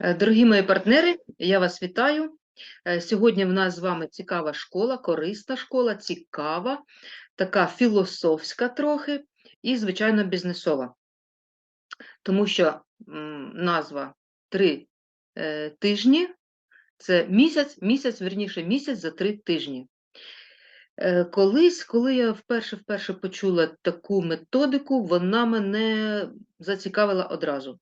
Е, Дорогі мої партнери, я вас вітаю. Е, Сьогодні в нас з вами цікава школа, корисна школа, цікава, така філософська трохи і, звичайно, бізнесова. Тому що назва три е, тижні це місяць, місяць, верніше, місяць за три тижні. Колись, коли я вперше-вперше почула таку методику, вона мене зацікавила одразу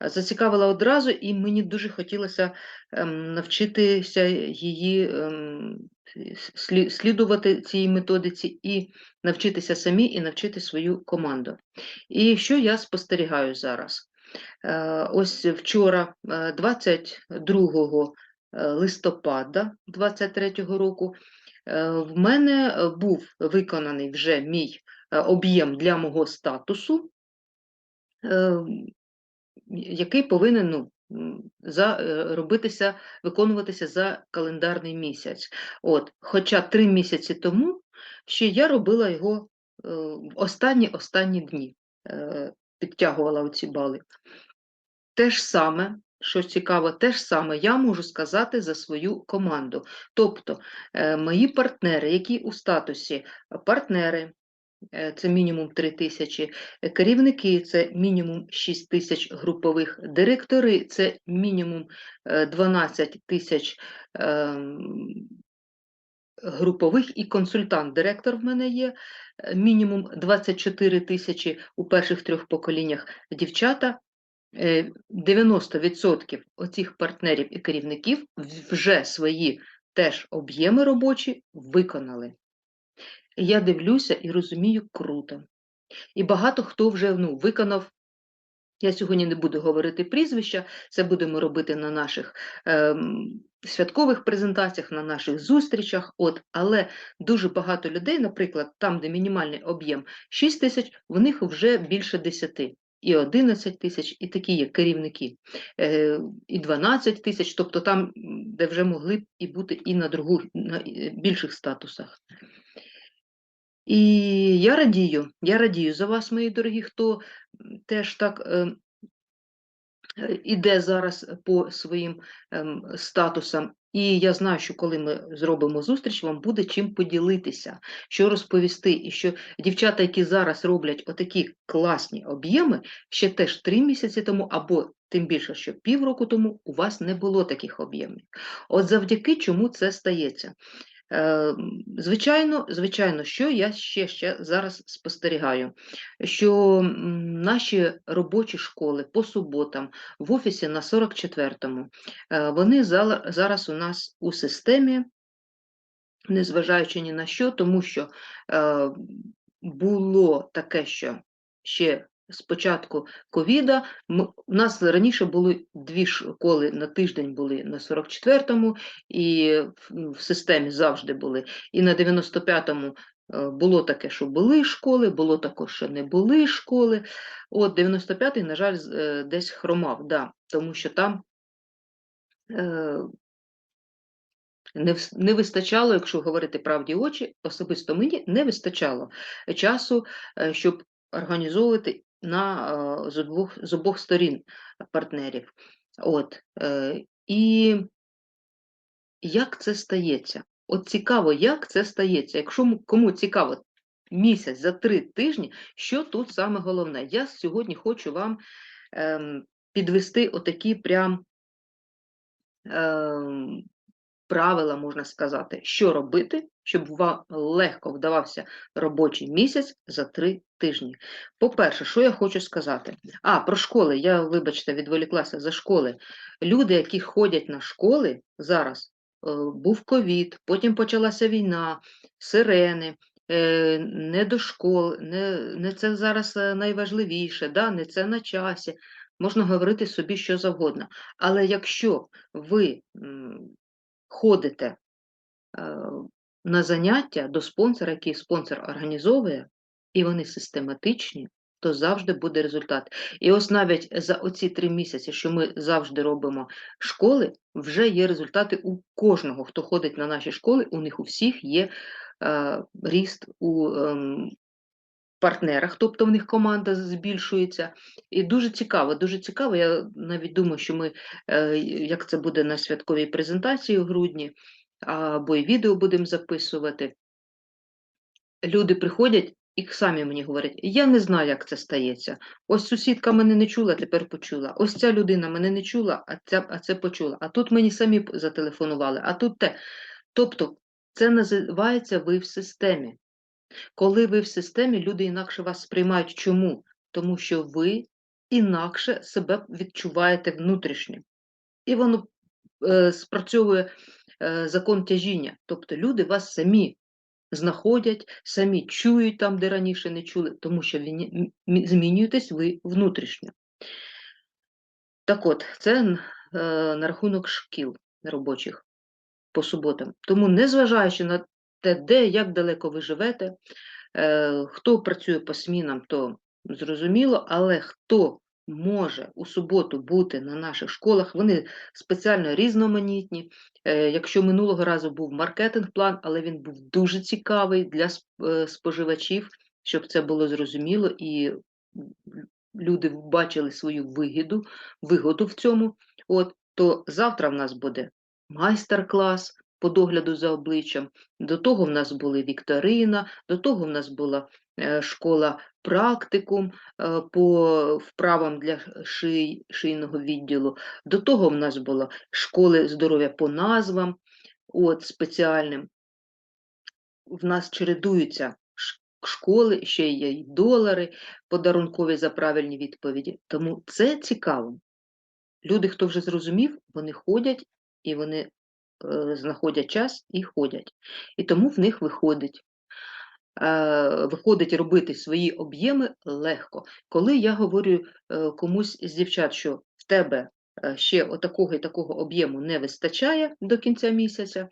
зацікавила одразу, і мені дуже хотілося ем, навчитися її ем, слідувати цій методиці і навчитися самі, і навчити свою команду. І що я спостерігаю зараз? Е, Ось вчора, е, 22 е, листопада 23 року, е, в мене е, був виконаний вже мій е, об'єм для мого статусу. Е, який повинен ну, за, е, робитися, виконуватися за календарний місяць. От, хоча три місяці тому ще я робила його е, в останні останні дні, е, підтягувала оці бали. Те ж саме, що цікаво, те ж саме я можу сказати за свою команду. Тобто е, мої партнери, які у статусі партнери, е, це мінімум 3 тисячі, е, керівники це мінімум 6 тисяч групових, директори це мінімум е, 12 тисяч ем, групових і консультант. Директор в мене є е, мінімум 24 тисячі у перших трьох поколіннях дівчата. е, 90% оцих партнерів і керівників вже свої теж об'єми робочі виконали. Я дивлюся і розумію круто. І багато хто вже ну, виконав. Я сьогодні не буду говорити прізвища, це будемо робити на наших ем, святкових презентаціях, на наших зустрічах. От, але дуже багато людей, наприклад, там, де мінімальний об'єм 6 тисяч, в них вже більше 10. І 11 тисяч, і такі є керівники, е, і 12 тисяч, тобто там, де вже могли б і бути і на другу, на е, більших статусах. І я радію, я радію за вас, мої дорогі, хто теж так е, е, іде зараз по своїм ем, статусам. І я знаю, що коли ми зробимо зустріч, вам буде чим поділитися, що розповісти, і що дівчата, які зараз роблять отакі класні об'єми, ще теж три місяці тому, або тим більше, що півроку тому у вас не було таких об'ємів. От завдяки чому це стається. Е, м, Звичайно, звичайно, що я ще, ще зараз спостерігаю, що наші робочі школи по суботам в офісі на 44-му, е, вони зараз у нас у системі, незважаючи ні на що, тому що е, було таке, що ще з початку ковіда у нас раніше були дві школи на тиждень були на 44-му, і в, в системі завжди були. І на 95-му е, було таке, що були школи, було також, що не були школи. От 95-й, на жаль, е, десь хромав, да, тому що там е, не, вистачало, якщо говорити правді очі, особисто мені не вистачало часу, щоб організовувати на, з, обох, з обох сторін партнерів. От, і як це стається? От цікаво, як це стається. Якщо кому цікаво місяць за три тижні, що тут саме головне? Я сьогодні хочу вам ем, підвести отакі прям ем, правила, можна сказати, що робити, щоб вам легко вдавався робочий місяць за три тижні. По-перше, що я хочу сказати? А, про школи. Я, вибачте, відволіклася за школи. Люди, які ходять на школи зараз, е, був ковід, потім почалася війна, сирени. е, Не до школ, не, не це зараз е, найважливіше, да? не це на часі. Можна говорити собі що завгодно. Але якщо ви ходите е, на заняття до спонсора, який спонсор організовує, і вони систематичні, то завжди буде результат. І ось навіть за оці три місяці, що ми завжди робимо школи, вже є результати у кожного, хто ходить на наші школи, у них у всіх є е, ріст у ем, партнерах, тобто в них команда збільшується. І дуже цікаво, дуже цікаво. Я навіть думаю, що ми, е, як це буде на святковій презентації у грудні, або і відео будемо записувати. Люди приходять і самі мені говорять: я не знаю, як це стається. Ось сусідка мене не чула, тепер почула. Ось ця людина мене не чула, а ця, а це почула. А тут мені самі зателефонували, а тут те. Тобто, це називається ви в системі. Коли ви в системі, люди інакше вас сприймають. Чому? Тому що ви інакше себе відчуваєте внутрішньо. І воно е, спрацьовує е, закон тяжіння. Тобто люди вас самі знаходять, самі чують там, де раніше не чули, тому що змінюєтесь ви внутрішньо. Так от, це е, на рахунок шкіл робочих по суботам. Тому, незважаючи на те, де, як далеко ви живете, е, хто працює по смінам, то зрозуміло, але хто може у суботу бути на наших школах, вони спеціально різноманітні. Е, Якщо минулого разу був маркетинг-план, але він був дуже цікавий для е, споживачів, щоб це було зрозуміло і люди бачили свою вигоду, вигоду в цьому. От, то завтра в нас буде майстер-клас по догляду за обличчям. До того в нас були вікторина, до того в нас була е, школа практикум е, по вправам для ший, шийного відділу. До того в нас була школи здоров'я по назвам, от спеціальним. В нас чередуються школи, ще є й долари подарункові за правильні відповіді. Тому це цікаво. Люди, хто вже зрозумів, вони ходять і вони знаходять час і ходять. І тому в них виходить. Е, виходить робити свої об'єми легко. Коли я говорю е, комусь з дівчат, що в тебе е, ще отакого і такого об'єму не вистачає до кінця місяця,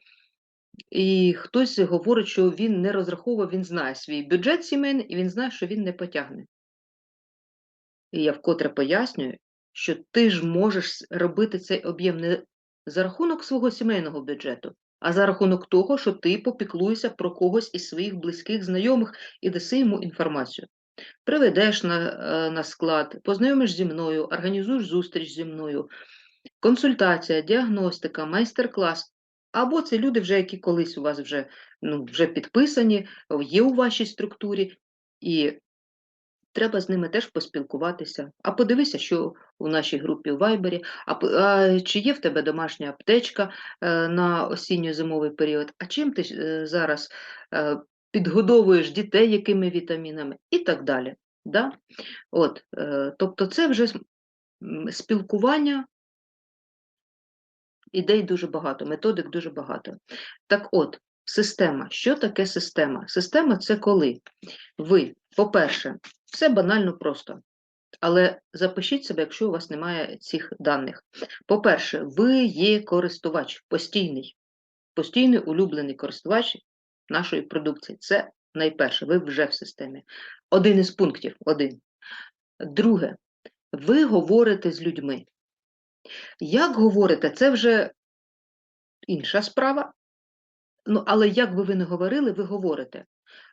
і хтось говорить, що він не розраховував, він знає свій бюджет сімейний і він знає, що він не потягне. І я вкотре пояснюю, що ти ж можеш робити цей об'єм не за рахунок свого сімейного бюджету, а за рахунок того, що ти попіклуєшся про когось із своїх близьких знайомих і даси йому інформацію. Приведеш на, е, на склад, познайомиш зі мною, організуєш зустріч зі мною, консультація, діагностика, майстер-клас. Або це люди, вже, які колись у вас вже, ну, вже підписані, є у вашій структурі, і треба з ними теж поспілкуватися. А подивися, що у нашій групі у Вайбері, а, а чи є в тебе домашня аптечка е, на осінньо-зимовий період, а чим ти е, зараз е, підгодовуєш дітей, якими вітамінами і так далі. Да? От, е, тобто це вже спілкування, ідей дуже багато, методик дуже багато. Так от, система. Що таке система? Система це коли ви, по-перше, все банально просто. Але запишіть себе, якщо у вас немає цих даних. По-перше, ви є користувач постійний, постійний улюблений користувач нашої продукції. Це найперше, ви вже в системі. Один із пунктів. Один. Друге, ви говорите з людьми. Як говорите, це вже інша справа. Ну, але як би ви не говорили, ви говорите.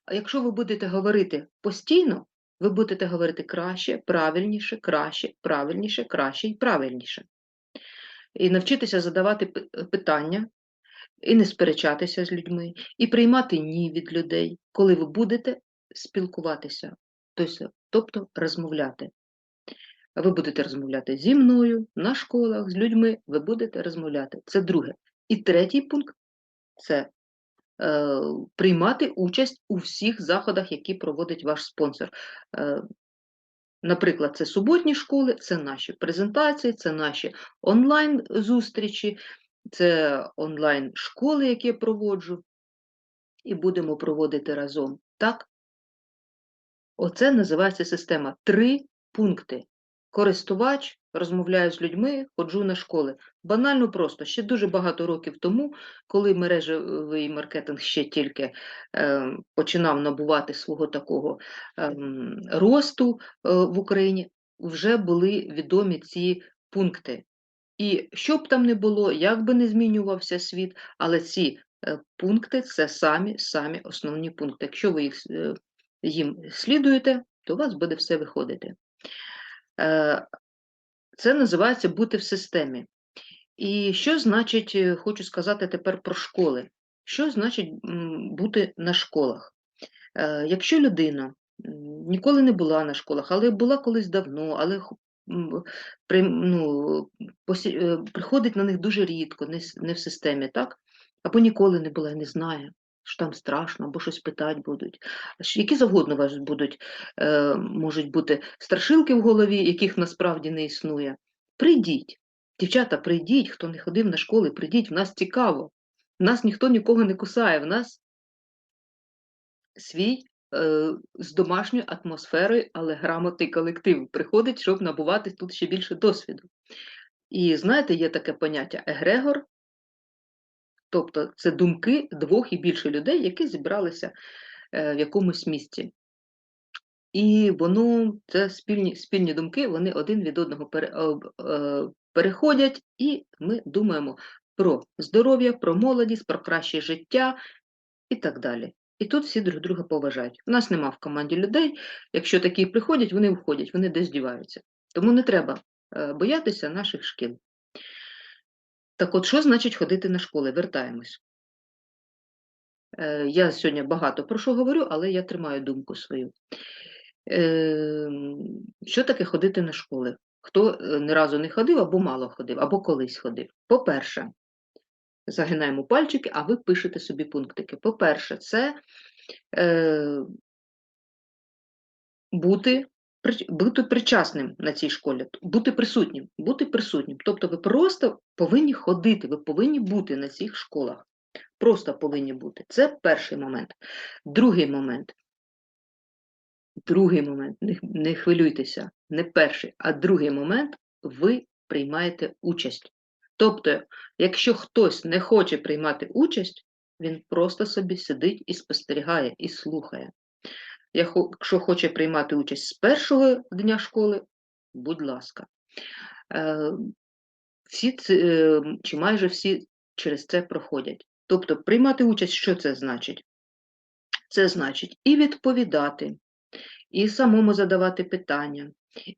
А якщо ви будете говорити постійно, ви будете говорити краще, правильніше, краще, правильніше, краще і правильніше. І навчитися задавати питання, і не сперечатися з людьми, і приймати ні від людей, коли ви будете спілкуватися, тобто, розмовляти. Ви будете розмовляти зі мною, на школах, з людьми, ви будете розмовляти. Це друге. І третій пункт це е, приймати участь у всіх заходах, які проводить ваш спонсор. Е, Наприклад, це суботні школи, це наші презентації, це наші онлайн-зустрічі, це онлайн-школи, які я проводжу, і будемо проводити разом. Так? Оце називається система. Три пункти. Користувач, розмовляю з людьми, ходжу на школи. Банально просто. Ще дуже багато років тому, коли мережевий маркетинг ще тільки е, починав набувати свого такого е, росту е, в Україні, вже були відомі ці пункти. І що б там не було, як би не змінювався світ, але ці е, пункти це самі самі основні пункти. Якщо ви їх е, їм слідуєте, то у вас буде все виходити. Е, Це називається бути в системі. І що значить, е, хочу сказати тепер про школи. Що значить бути на школах? Е, Якщо людина ніколи не була на школах, але була колись давно, але ну, е, приходить на них дуже рідко, не в системі, так? Або ніколи не була, не знає, що там страшно, або щось питати будуть. Які завгодно вас будуть, е, можуть бути страшилки в голові, яких насправді не існує. Прийдіть. Дівчата, прийдіть, хто не ходив на школи, прийдіть, в нас цікаво. В нас ніхто нікого не кусає, в нас свій е, з домашньою атмосферою, але грамотний колектив приходить, щоб набувати тут ще більше досвіду. І знаєте, є таке поняття егрегор, тобто це думки двох і більше людей, які зібралися е, в якомусь місці. І воно, це спільні, спільні думки, вони один від одного пере, е, переходять, і ми думаємо про здоров'я, про молодість, про краще життя і так далі. І тут всі друг друга поважають. У нас нема в команді людей. Якщо такі приходять, вони входять, вони десь діваються. Тому не треба е, боятися наших шкіл. Так от, що значить ходити на школи? Вертаємось. Е, Я сьогодні багато про що говорю, але я тримаю думку свою. Ем, Що таке ходити на школи? Хто е, ні разу не ходив, або мало ходив, або колись ходив. По-перше, загинаємо пальчики, а ви пишете собі пунктики. По-перше, це е, бути, бути причасним на цій школі, бути присутнім, бути присутнім. Тобто ви просто повинні ходити, ви повинні бути на цих школах. Просто повинні бути. Це перший момент. Другий момент. Другий момент, не, хвилюйтеся, не перший, а другий момент ви приймаєте участь. Тобто, якщо хтось не хоче приймати участь, він просто собі сидить і спостерігає, і слухає. Якщо хоче приймати участь з першого дня школи, будь ласка. Е, Всі е, чи майже всі через це проходять. Тобто, приймати участь, що це значить? Це значить і відповідати, і самому задавати питання,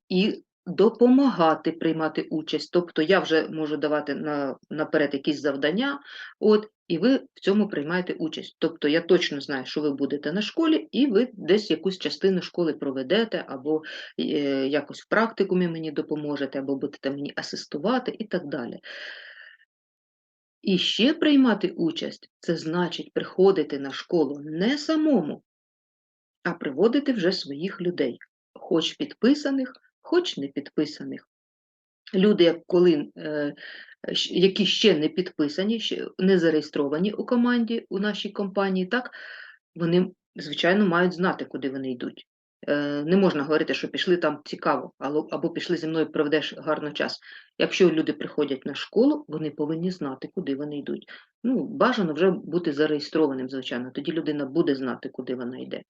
і допомагати приймати участь. Тобто я вже можу давати на, наперед якісь завдання, от, і ви в цьому приймаєте участь. Тобто я точно знаю, що ви будете на школі, і ви десь якусь частину школи проведете, або е, якось в практикумі мені допоможете, або будете мені асистувати і так далі. І ще приймати участь це значить приходити на школу не самому, а приводити вже своїх людей, хоч підписаних, хоч не підписаних. Люди, коли, е, які ще не підписані, не зареєстровані у команді, у нашій компанії, так, вони, звичайно, мають знати, куди вони йдуть. Е, Не можна говорити, що пішли там цікаво, або пішли зі мною, проведеш гарно час. Якщо люди приходять на школу, вони повинні знати, куди вони йдуть. Ну, бажано вже бути зареєстрованим, звичайно, тоді людина буде знати, куди вона йде.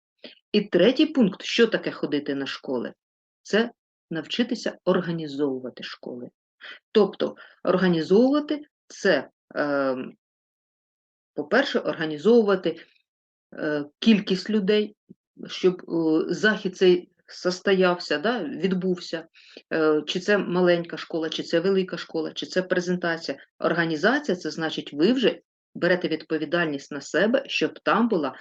І третій пункт, що таке ходити на школи, це навчитися організовувати школи. Тобто, організовувати це, е, по-перше, організовувати е, кількість людей, щоб е, захід цей состоявся, да, відбувся. Е, чи це маленька школа, чи це велика школа, чи це презентація. Організація це значить, ви вже берете відповідальність на себе, щоб там була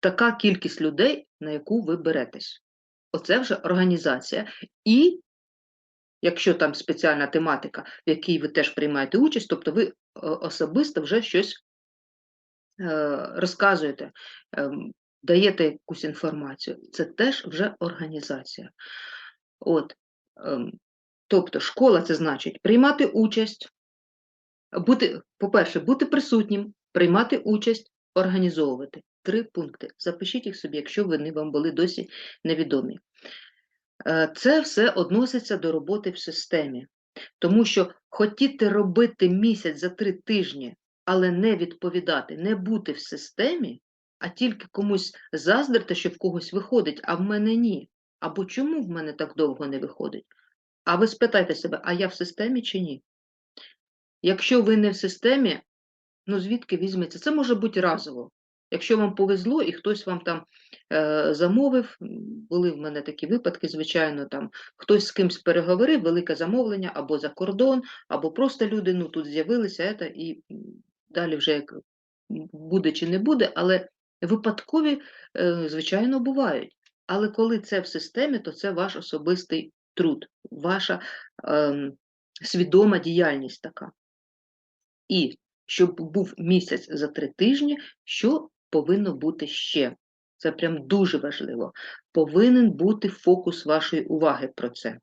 така кількість людей, на яку ви беретесь. Оце вже організація. І якщо там спеціальна тематика, в якій ви теж приймаєте участь, тобто ви е, особисто вже щось е, розказуєте, ем, даєте якусь інформацію. Це теж вже організація. От, ем, тобто, школа це значить приймати участь, бути, по-перше, бути присутнім, приймати участь, організовувати. Три пункти. Запишіть їх собі, якщо вони вам були досі невідомі. Е, Це все односиться до роботи в системі. Тому що хотіти робити місяць за три тижні, але не відповідати, не бути в системі, а тільки комусь заздрити, що в когось виходить, а в мене ні. Або чому в мене так довго не виходить? А ви спитайте себе, а я в системі чи ні? Якщо ви не в системі, ну звідки візьметься? Це може бути разово. Якщо вам повезло і хтось вам там е, замовив, були в мене такі випадки, звичайно, там хтось з кимсь переговорив, велике замовлення або за кордон, або просто люди ну, тут з'явилися, ета, і далі вже як буде чи не буде, але випадкові, е, звичайно, бувають. Але коли це в системі, то це ваш особистий труд, ваша ем, свідома діяльність така. І щоб був місяць за три тижні, що повинно бути ще? Це прям дуже важливо. Повинен бути фокус вашої уваги про це.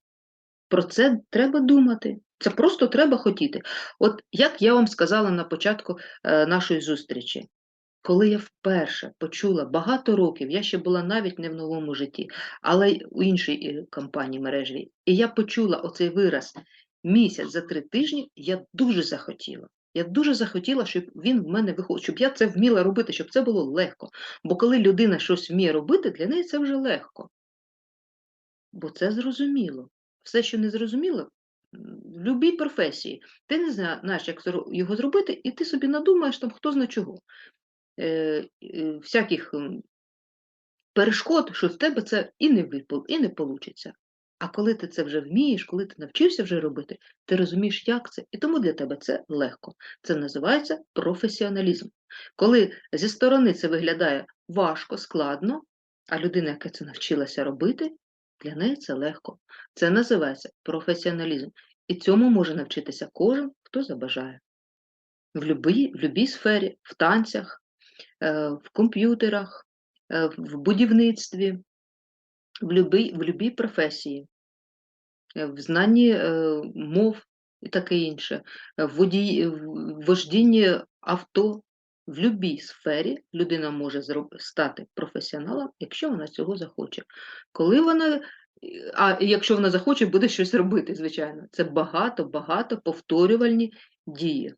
Про це треба думати. Це просто треба хотіти. От як я вам сказала на початку е, нашої зустрічі, коли я вперше почула багато років, я ще була навіть не в новому житті, але й у іншій е, компанії мережевій, і я почула оцей вираз місяць за три тижні, я дуже захотіла. Я дуже захотіла, щоб він в мене виходив, щоб я це вміла робити, щоб це було легко. Бо коли людина щось вміє робити, для неї це вже легко. Бо це зрозуміло. Все, що не зрозуміло, в будь-якій професії, ти не знаєш, як його зробити, і ти собі надумаєш там хто зна чого. Е, е, всяких перешкод, що в тебе це і не випал, і не вийде. А коли ти це вже вмієш, коли ти навчився вже робити, ти розумієш, як це, і тому для тебе це легко. Це називається професіоналізм. Коли зі сторони це виглядає важко, складно, а людина, яка це навчилася робити, для неї це легко. Це називається професіоналізм. І цьому може навчитися кожен, хто забажає. В любій, в любій сфері, в танцях, е, в комп'ютерах, е, в будівництві, в любій, в професії, в знанні е, мов і таке інше, е, в вождінні авто. В будь-якій сфері людина може стати професіоналом, якщо вона цього захоче. Коли вона, е, а якщо вона захоче, буде щось робити, звичайно. Це багато-багато повторювальні дії.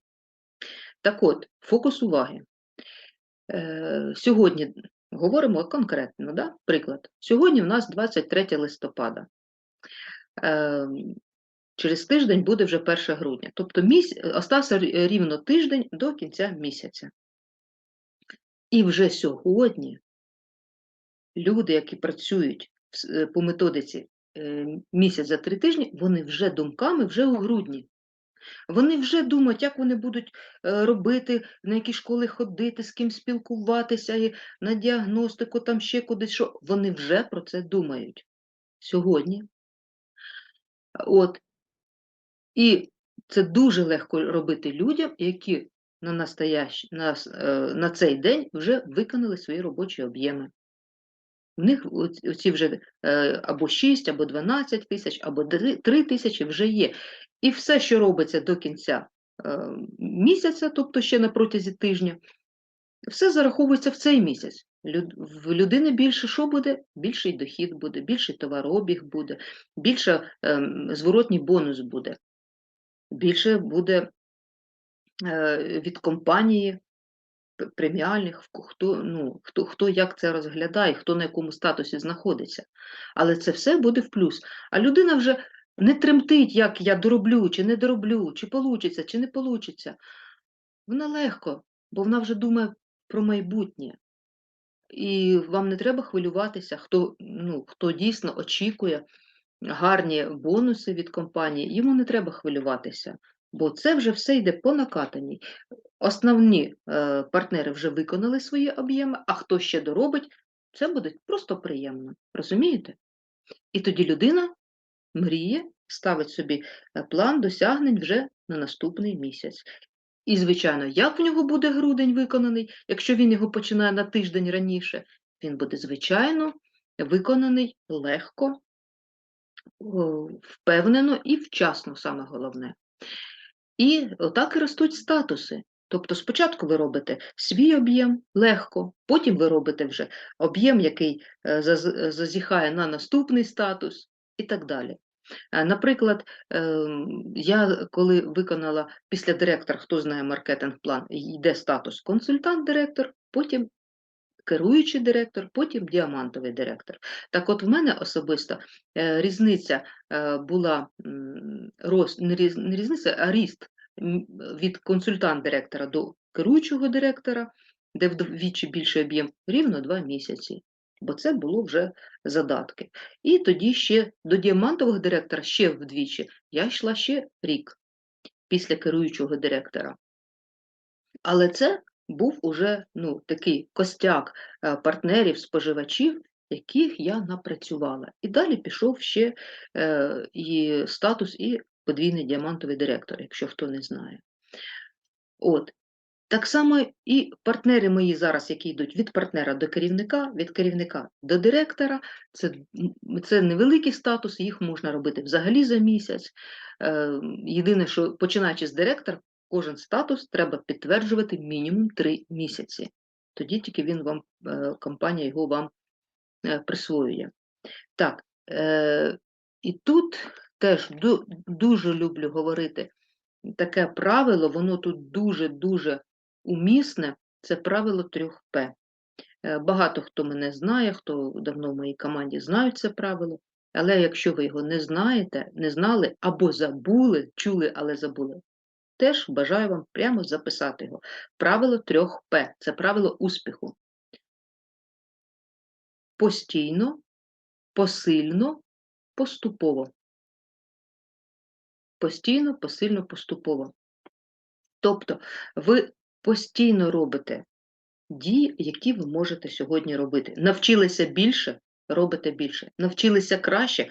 Так от, фокус уваги. Е, сьогодні говоримо конкретно, да? приклад. Сьогодні в нас 23 листопада. Е, через тиждень буде вже 1 грудня. Тобто міс... остався рівно тиждень до кінця місяця. І вже сьогодні люди, які працюють е, по методиці е, місяць за три тижні, вони вже думками вже у грудні. Вони вже думають, як вони будуть е, робити, на які школи ходити, з ким спілкуватися, і на діагностику, там ще кудись, що вони вже про це думають сьогодні. От. І це дуже легко робити людям, які на, настоящ... на, е, на цей день вже виконали свої робочі об'єми. В них оці вже е, або 6, або 12 тисяч, або 3 тисячі вже є. І все, що робиться до кінця е, місяця, тобто ще на протязі тижня, все зараховується в цей місяць. В людини більше що буде? Більший дохід буде, більший товарообіг буде, більше ем, зворотній бонус буде, більше буде е, від компанії преміальних, хто, ну, хто, хто як це розглядає, хто на якому статусі знаходиться. Але це все буде в плюс. А людина вже не тремтить, як я дороблю, чи не дороблю, чи получиться, чи не получиться. Вона легко, бо вона вже думає про майбутнє. І вам не треба хвилюватися, хто, ну, хто дійсно очікує гарні бонуси від компанії, йому не треба хвилюватися, бо це вже все йде по накатаній. Основні е, партнери вже виконали свої об'єми, а хто ще доробить, це буде просто приємно. Розумієте? І тоді людина мріє, ставить собі е, план досягнень вже на наступний місяць. І, звичайно, як в нього буде грудень виконаний, якщо він його починає на тиждень раніше, він буде, звичайно, виконаний легко, впевнено і вчасно, саме головне. І отак і ростуть статуси. Тобто спочатку ви робите свій об'єм легко, потім ви робите вже об'єм, який е, зазіхає на наступний статус і так далі. Е, Наприклад, ем, я коли виконала після директора, хто знає маркетинг-план, йде статус консультант-директор, потім керуючий директор, потім діамантовий директор. Так от в мене особисто е, різниця е, була не, різниця, а ріст від консультант-директора до керуючого директора де вдвічі більший об'єм, рівно 2 місяці. Бо це було вже задатки. І тоді ще до діамантового директора ще вдвічі. Я йшла ще рік після керуючого директора. Але це був уже ну, такий костяк е, партнерів, споживачів, яких я напрацювала. І далі пішов ще е, і статус, і подвійний діамантовий директор, якщо хто не знає. От. Так само і партнери мої зараз, які йдуть від партнера до керівника, від керівника до директора, це, це невеликий статус, їх можна робити взагалі за місяць. Е, Єдине, що починаючи з директора, кожен статус треба підтверджувати мінімум 3 місяці. Тоді тільки він вам, е, компанія його вам е, присвоює. Так, і тут теж ду- дуже люблю говорити таке правило, воно тут дуже-дуже умісне, це правило 3П. Е, Багато хто мене знає, хто давно в моїй команді знають це правило, але якщо ви його не знаєте, не знали або забули, чули, але забули, теж бажаю вам прямо записати його. Правило 3П це правило успіху. Постійно, посильно, поступово. Постійно, посильно, поступово. Тобто ви постійно робите дії, які ви можете сьогодні робити. Навчилися більше, робите більше. Навчилися краще,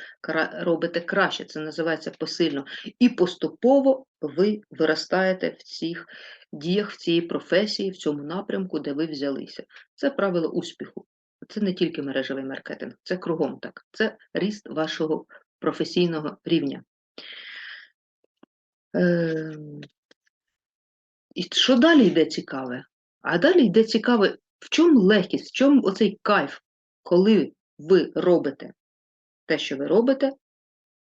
робите краще. Це називається посильно. І поступово ви виростаєте в цих діях, в цій професії, в цьому напрямку, де ви взялися. Це правило успіху. Це не тільки мережевий маркетинг, це кругом так. Це ріст вашого професійного рівня. І що далі йде цікаве? А далі йде цікаве, в чому легкість, в чому оцей кайф, коли ви робите те, що ви робите,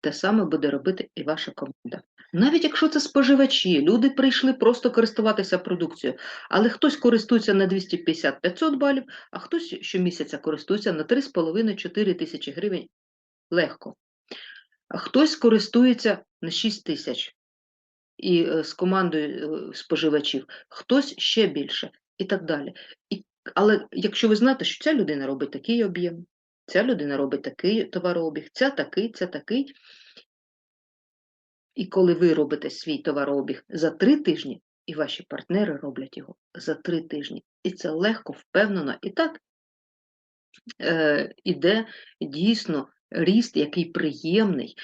те саме буде робити і ваша команда. Навіть якщо це споживачі, люди прийшли просто користуватися продукцією, але хтось користується на 250-500 балів, а хтось щомісяця користується на 3,5-4 тисячі гривень легко. А хтось користується на 6 тисяч і е, з командою е, споживачів, хтось ще більше і так далі. І, але якщо ви знаєте, що ця людина робить такий об'єм, ця людина робить такий товарообіг, ця такий, ця такий. І коли ви робите свій товарообіг за три тижні, і ваші партнери роблять його за три тижні. І це легко, впевнено, і так е, іде дійсно ріст, який приємний,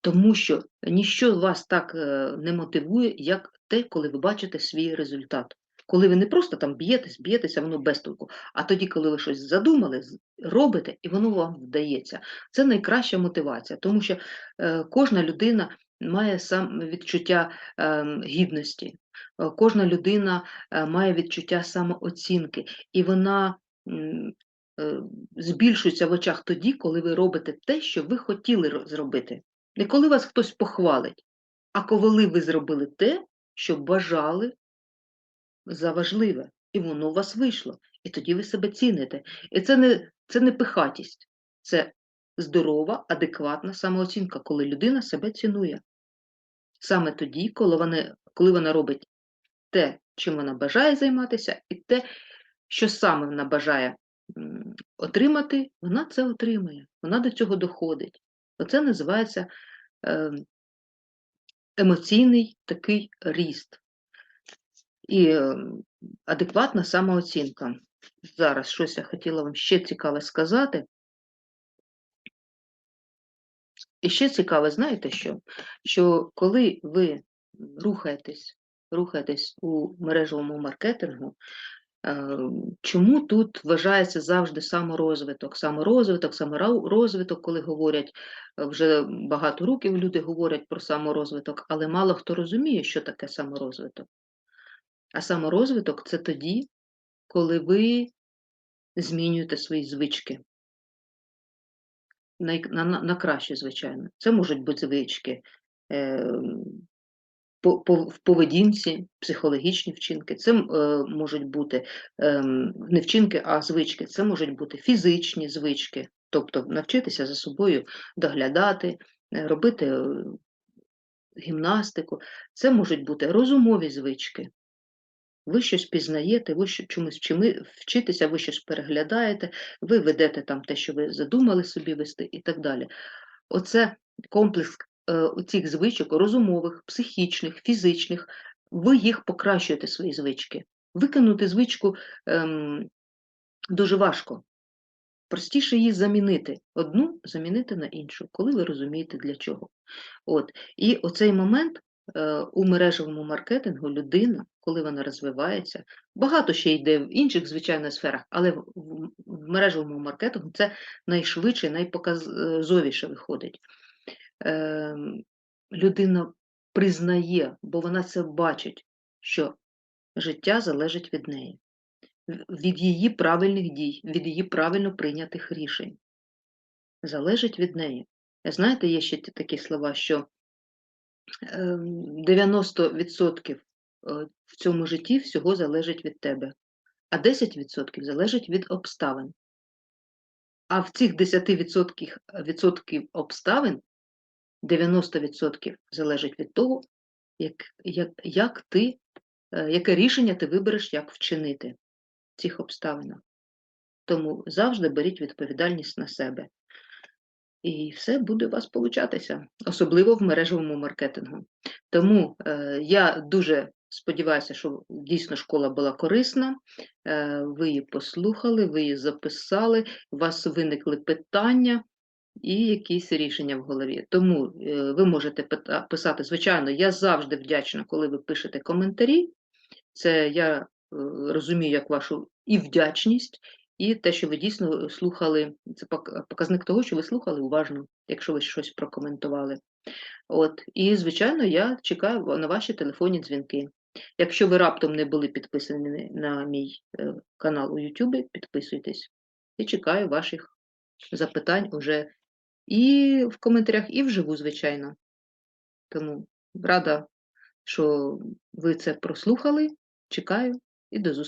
тому що ніщо вас так е, не мотивує, як те, коли ви бачите свій результат. Коли ви не просто там б'єтесь, б'єтеся, воно без толку, а тоді, коли ви щось задумали, робите, і воно вам вдається. Це найкраща мотивація, тому що е, кожна людина має сам відчуття е, гідності, е, кожна людина е, має відчуття самооцінки, і вона е, збільшується в очах тоді, коли ви робите те, що ви хотіли зробити. Не коли вас хтось похвалить, а коли ви зробили те, що бажали за важливе, і воно у вас вийшло. І тоді ви себе ціните. І це не, це не пихатість, це здорова, адекватна самооцінка, коли людина себе цінує. Саме тоді, коли вона, коли вона робить те, чим вона бажає займатися, і те, що саме вона бажає отримати, вона це отримує, вона до цього доходить. Оце називається е, емоційний такий ріст і е, адекватна самооцінка. Зараз щось я хотіла вам ще цікаве сказати. І ще цікаве, знаєте що? Що коли ви рухаєтесь, рухаєтесь у мережевому маркетингу, чому тут вважається завжди саморозвиток? Саморозвиток, саморозвиток, коли говорять е, вже багато років люди говорять про саморозвиток, але мало хто розуміє, що таке саморозвиток. А саморозвиток це тоді, коли ви змінюєте свої звички. На, на, на краще, звичайно. Це можуть бути звички е, по, в поведінці, психологічні вчинки. Це е, можуть бути е, не вчинки, а звички. Це можуть бути фізичні звички, тобто навчитися за собою доглядати, е, робити е, гімнастику. Це можуть бути розумові звички. ви щось пізнаєте, ви чомусь вчитеся, ви щось переглядаєте, ви ведете там те, що ви задумали собі вести, і так далі. Оце комплекс цих звичок розумових, психічних, фізичних, ви їх покращуєте свої звички. Викинути звичку ем, дуже важко. Простіше її замінити. Одну замінити на іншу, коли ви розумієте для чого. От. І оцей момент е, у мережевому маркетингу людина, коли вона розвивається, багато ще йде в інших, звичайно, сферах, але в, в- в мережевому маркетингу це найшвидше, найпоказовіше виходить. Е, людина признає, бо вона це бачить, що життя залежить від неї, від її правильних дій, від її правильно прийнятих рішень. Залежить від неї. Знаєте, є ще такі слова, що ем, 90% е, в цьому житті всього залежить від тебе, а 10% залежить від обставин. А в цих 10% обставин 90% залежить від того, як, як, як ти, е, яке рішення ти вибереш, як вчинити в цих обставинах. Тому завжди беріть відповідальність на себе. І все буде у вас получатися, особливо в мережевому маркетингу. Тому е, я дуже сподіваюся, що дійсно школа була корисна, е, ви її послухали, ви її записали, у вас виникли питання і якісь рішення в голові. Тому е, ви можете писати, звичайно, я завжди вдячна, коли ви пишете коментарі. Це я е, розумію як вашу і вдячність, і те, що ви дійсно слухали, це показник того, що ви слухали уважно, якщо ви щось прокоментували. От, і, звичайно, я чекаю на ваші телефонні дзвінки. Якщо ви раптом не були підписані на мій е, канал у YouTube, підписуйтесь. І чекаю ваших запитань уже і в коментарях, і вживу, звичайно. Тому рада, що ви це прослухали. Чекаю і до зустрічі.